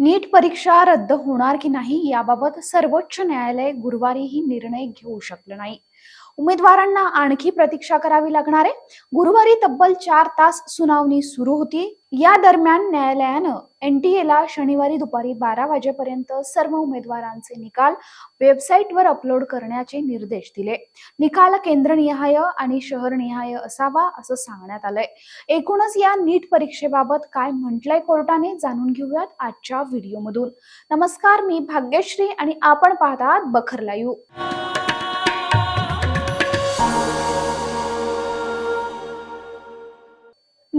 नीट परीक्षा रद्द होणार की नाही याबाबत सर्वोच्च न्यायालय गुरुवारीही निर्णय घेऊ शकलं नाही. उमेदवारांना आणखी प्रतीक्षा करावी लागणार आहे. गुरुवारी तब्बल चार तास सुनावणी सुरू होती. या दरम्यान न्यायालयानं एनटीएला शनिवारी दुपारी बारा वाजेपर्यंत सर्व उमेदवारांचे निकाल वेबसाईटवर अपलोड करण्याचे निर्देश दिले. निकाल केंद्रनिहाय आणि शहरनिहाय असावा असं सांगण्यात आलंय. एकूणच या नीट परीक्षेबाबत काय म्हटलंय कोर्टाने जाणून घेऊयात आजच्या व्हिडिओमधून. नमस्कार मी भाग्यश्री आणि आपण पाहतात बखर लाईव्ह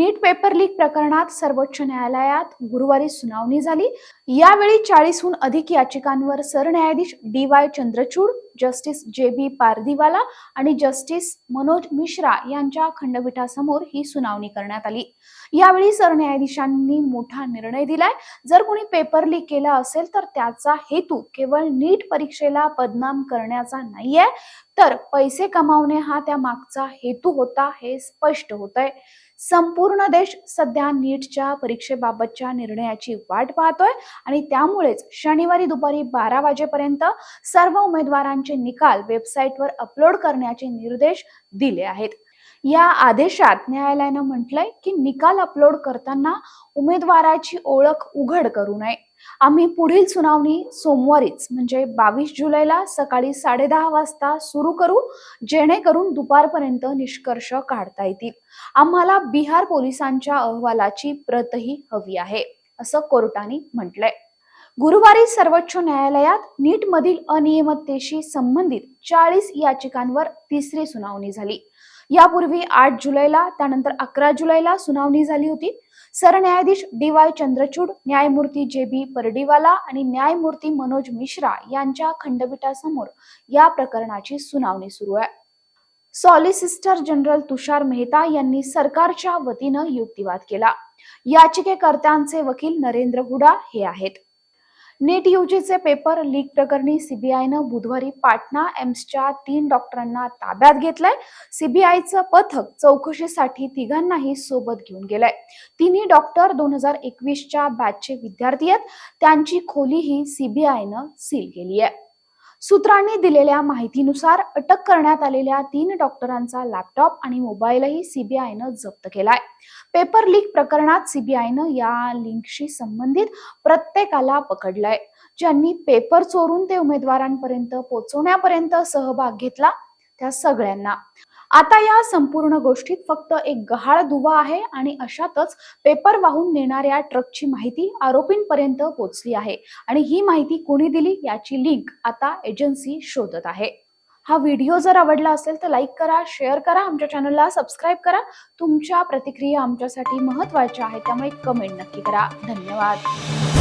नीट पेपर लीक प्रकरणात सर्वोच्च न्यायालयात गुरुवारी सुनावणी झाली. यावेळी चाळीसहून अधिक याचिकांवर सरन्यायाधीश D Y Chandrachud justice J बी पारदीवाला आणि जस्टिस मनोज मिश्रा यांच्या खंडपीठासमोर ही सुनावणी करण्यात आली. यावेळी सरन्यायाधीशांनी मोठा निर्णय दिलाय. जर कोणी पेपर लीक केला असेल तर त्याचा हेतू केवळ नीट परीक्षेला बदनाम करण्याचा नाहीये. तर पैसे कमावणे हा त्या मागचा हेतू होता हे स्पष्ट होत आहे संपूर्ण देश सध्या नीटच्या परीक्षेबाबतच्या निर्णयाची वाट पाहतोय आणि त्यामुळेच शनिवारी दुपारी बारा वाजेपर्यंत सर्व उमेदवारांचे निकाल वेबसाईटवर अपलोड करण्याचे निर्देश दिले आहेत. या आदेशात न्यायालयानं म्हटलंय की निकाल अपलोड करताना उमेदवाराची ओळख उघड करू नये. आम्ही पुढील सुनावणी सोमवारीच म्हणजे बावीस जुलैला सकाळी साडेदहा वाजता सुरू करू जेणेकरून दुपारपर्यंत निष्कर्ष काढता येतील. आम्हाला बिहार पोलिसांच्या अहवालाची प्रतही हवी आहे असं कोर्टाने म्हटलंय. गुरुवारी सर्वोच्च न्यायालयात नीट मधील अनियमिततेशी संबंधित चाळीस याचिकांवर तिसरी सुनावणी झाली. यापूर्वी आठ जुलैला त्यानंतर अकरा जुलैला सुनावणी झाली होती. सरन्यायाधीश डी वाय चंद्रचूड न्यायमूर्ती जे बी परडीवाला आणि न्यायमूर्ती मनोज मिश्रा यांच्या खंडपीठासमोर या प्रकरणाची सुनावणी सुरू आहे. सॉलिसिस्टर जनरल तुषार मेहता यांनी सरकारच्या वतीनं युक्तिवाद केला. याचिकेकर्त्यांचे वकील नरेंद्र हुडा हे आहेत. नीट यूजीचे पेपर लीक प्रकरणी सीबीआयनं बुधवारी पाटणा एम्सच्या तीन डॉक्टरांना ताब्यात घेतलंय. सीबीआयचं पथक चौकशीसाठी तिघांनाही सोबत घेऊन गेलंय. तिन्ही डॉक्टर दोन हजार एकवीसच्या बॅचचे विद्यार्थी आहेत. त्यांची खोलीही सीबीआयनं सील केली आहे सूत्रांनी दिलेल्या माहितीनुसार अटक करण्यात आलेल्या तीन डॉक्टरांचा लॅपटॉप आणि मोबाईलही सीबीआयनं जप्त केलाय. पेपर लीक प्रकरणात सीबीआयनं या लिंकशी संबंधित प्रत्येकाला पकडलंय. ज्यांनी पेपर चोरून ते उमेदवारांपर्यंत पोहोचवण्यापर्यंत सहभाग घेतला त्या सगळ्यांना. आता या संपूर्ण गोष्टीत फक्त एक गहाळ दुवा आहे आणि अशातच पेपर वाहून नेणाऱ्या ट्रकची माहिती आरोपींपर्यंत पोहोचली आहे. आणि ही माहिती कोणी दिली याची लिंक आता एजन्सी शोधत आहे. हा व्हिडिओ जर आवडला असेल तर लाईक करा शेअर करा आमच्या चॅनलला सबस्क्राईब करा. तुमच्या प्रतिक्रिया आमच्यासाठी महत्त्वाच्या आहेत त्यामुळे कमेंट नक्की करा. धन्यवाद.